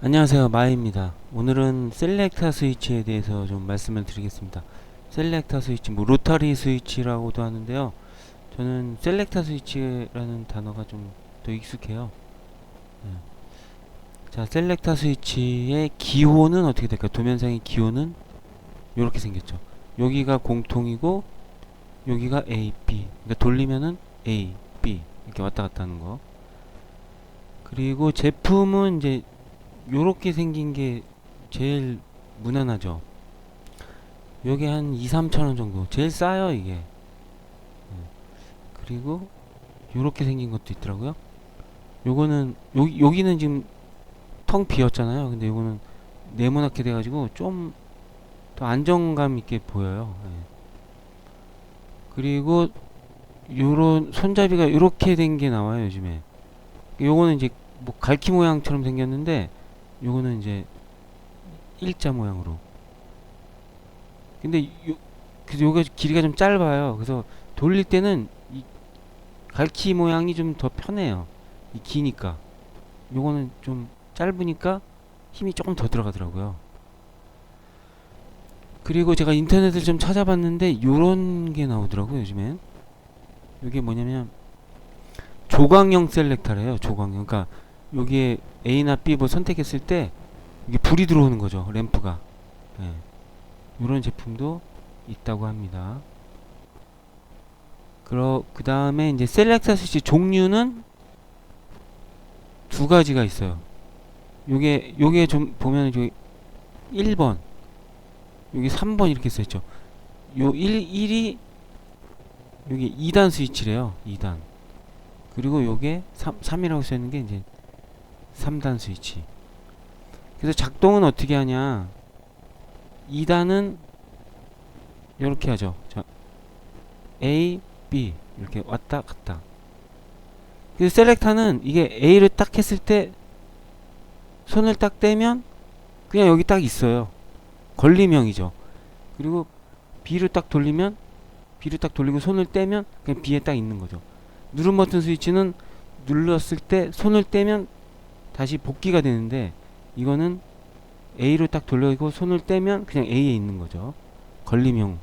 안녕하세요. 마이입니다. 오늘은 셀렉터 스위치에 대해서 좀 말씀을 드리겠습니다. 셀렉터 스위치 뭐 로터리 스위치라고도 하는데요. 저는 셀렉터 스위치라는 단어가 좀 더 익숙해요. 네. 자 셀렉터 스위치의 기호는 어떻게 될까요? 도면상의 기호는 이렇게 생겼죠. 여기가 공통이고 여기가 A, B. 그러니까 돌리면은 A, B. 이렇게 왔다 갔다 하는 거. 그리고 제품은 이제 요렇게 생긴 게 제일 무난하죠. 요게 한 2, 3천원 정도. 제일 싸요, 이게. 예. 그리고 요렇게 생긴 것도 있더라고요. 요거는 여기 여기는 지금 텅 비었잖아요. 근데 요거는 네모나게 돼 가지고 좀 더 안정감 있게 보여요. 예. 그리고 요런 손잡이가 요렇게 된 게 나와요, 요즘에. 요거는 이제 뭐 갈퀴 모양처럼 생겼는데 요거는 이제 일자 모양으로. 근데 요, 그 요가 길이가 좀 짧아요. 그래서 돌릴 때는 이 갈퀴 모양이 좀 더 편해요. 이 기니까. 요거는 좀 짧으니까 힘이 조금 더 들어가더라고요. 그리고 제가 인터넷을 좀 찾아봤는데 요런 게 나오더라고요, 요즘엔. 요게 뭐냐면 조광형 셀렉터래요. 조광형. 그러니까 여기에 A나 B 뭐 선택했을 때 이게 불이 들어오는 거죠. 램프가. 예. 이런 제품도 있다고 합니다. 그러 그 다음에 이제 셀렉터 스위치 종류는 두 가지가 있어요. 요게 요게 좀 보면 저기 1번 여기 3번 이렇게 써 있죠. 요 1, 1이 여기 2단 스위치래요. 2단. 그리고 요게 3, 3이라고 써 있는 게 이제 3단 스위치. 그래서 작동은 어떻게 하냐? 2단은 이렇게 하죠. 자, A, B 이렇게 왔다 갔다. 그래서 셀렉터는 이게 A를 딱 했을 때 손을 딱 떼면 그냥 여기 딱 있어요. 걸림형이죠. 그리고 B를 딱 돌리면 B를 딱 돌리고 손을 떼면 그냥 B에 딱 있는 거죠. 누른 버튼 스위치는 눌렀을 때 손을 떼면 다시 복귀가 되는데 이거는 A로 딱 돌리고 손을 떼면 그냥 A에 있는 거죠. 걸림형.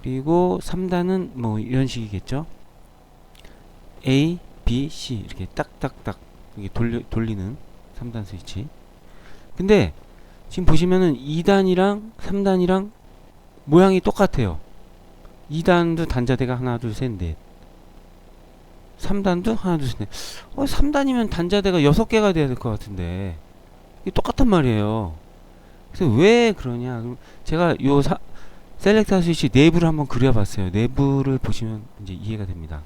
그리고 3단은 뭐 이런 식이겠죠. A, B, C 이렇게 딱딱딱 이게 돌려, 돌리는 3단 스위치. 근데 지금 보시면은 2단이랑 3단이랑 모양이 똑같아요. 2단도 단자대가 하나, 둘, 셋, 넷. 3단도 하나, 둘, 셋, 넷. 어, 3단이면 단자대가 6개가 돼야 될 것 같은데. 이게 똑같단 말이에요. 그래서 왜 그러냐. 제가 요 사, 셀렉터 스위치 내부를 한번 그려봤어요. 내부를 보시면 이제 이해가 됩니다.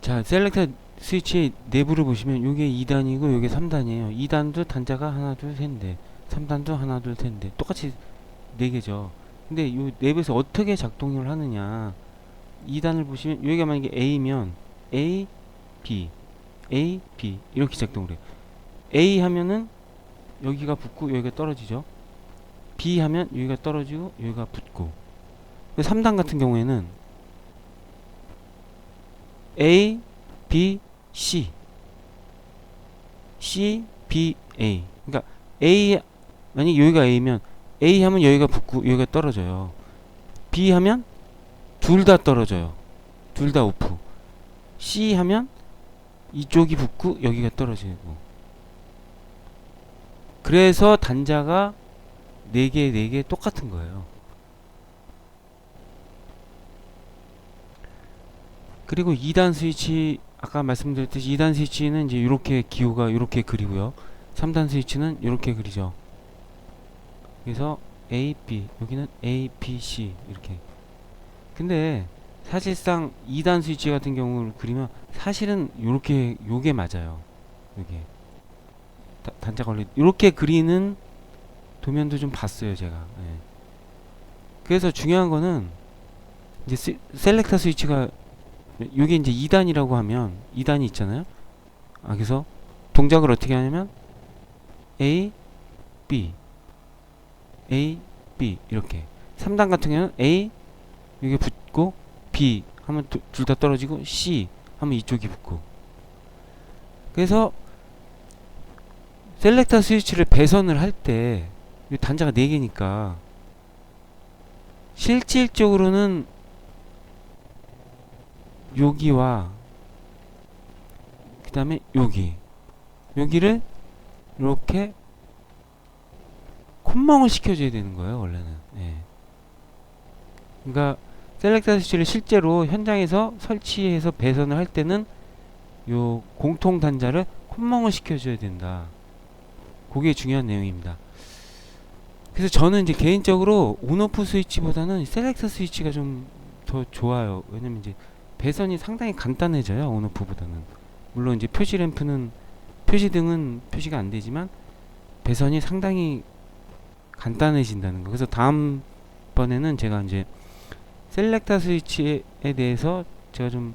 자, 셀렉터 스위치 내부를 보시면 요게 2단이고 요게 3단이에요. 2단도 단자가 하나, 둘, 셋, 넷. 3단도 하나, 둘, 셋, 넷. 똑같이 4개죠. 근데 요 내부에서 어떻게 작동을 하느냐. 2단을 보시면 여기가 만약에 A면 A, B, A, B 이렇게 작동을 해요. A 하면은 여기가 붙고 여기가 떨어지죠. B 하면 여기가 떨어지고 여기가 붙고. 3단 같은 경우에는 A, B, C, C, B, A. 그러니까 A 만약 여기가 A면 A 하면 여기가 붙고 여기가 떨어져요. B 하면 둘 다 떨어져요. 둘 다 오프. C 하면 이쪽이 붙고 여기가 떨어지고. 그래서 단자가 4개, 4개 똑같은 거예요. 그리고 2단 스위치 아까 말씀드렸듯이 2단 스위치는 이제 이렇게 기호가 이렇게 그리고요. 3단 스위치는 이렇게 그리죠. 그래서 A, B 여기는 A, B, C 이렇게. 근데 사실상 2단 스위치 같은 경우를 그리면 사실은 요렇게 요게 맞아요. 요게 다- 단자 걸리 이렇게 그리는 도면도 좀 봤어요 제가. 예. 그래서 중요한 거는 이제 스- 셀렉터 스위치가 요게 이제 2단이라고 하면 2단이 있잖아요. 아 그래서 동작을 어떻게 하냐면 A, B, A, B 이렇게 3단 같은 경우는 A 여기 붙고 B 하면 둘 다 떨어지고 C 하면 이쪽이 붙고 그래서 셀렉터 스위치를 배선을 할 때 단자가 4개니까 실질적으로는 여기와 그 다음에 여기 여기를 이렇게 콧멍을 시켜줘야 되는 거예요 원래는 예. 그러니까 셀렉터 스위치를 실제로 현장에서 설치해서 배선을 할 때는 요 공통 단자를 콧멍을 시켜줘야 된다. 그게 중요한 내용입니다. 그래서 저는 이제 개인적으로 온오프 스위치보다는 셀렉터 스위치가 좀 더 좋아요. 왜냐면 이제 배선이 상당히 간단해져요 온오프보다는. 물론 이제 표시 램프는 표시등은 표시가 안 되지만 배선이 상당히 간단해진다는 거. 그래서 다음 번에는 제가 이제 셀렉터 스위치에 대해서 제가 좀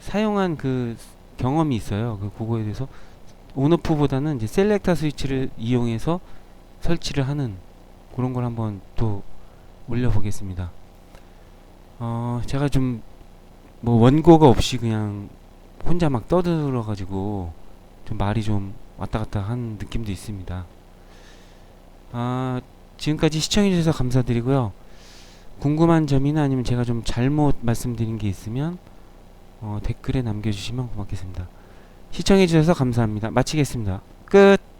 사용한 그 경험이 있어요. 그 그거에 대해서 온오프보다는 이제 셀렉터 스위치를 이용해서 설치를 하는 그런 걸 한번 또 올려보겠습니다. 어, 제가 좀 뭐 원고가 없이 그냥 혼자 막 떠들어 가지고 좀 말이 좀 왔다 갔다 한 느낌도 있습니다. 아, 지금까지 시청해 주셔서 감사드리고요. 궁금한 점이나 아니면 제가 좀 잘못 말씀드린 게 있으면 어, 댓글에 남겨주시면 고맙겠습니다. 시청해 주셔서 감사합니다. 마치겠습니다. 끝!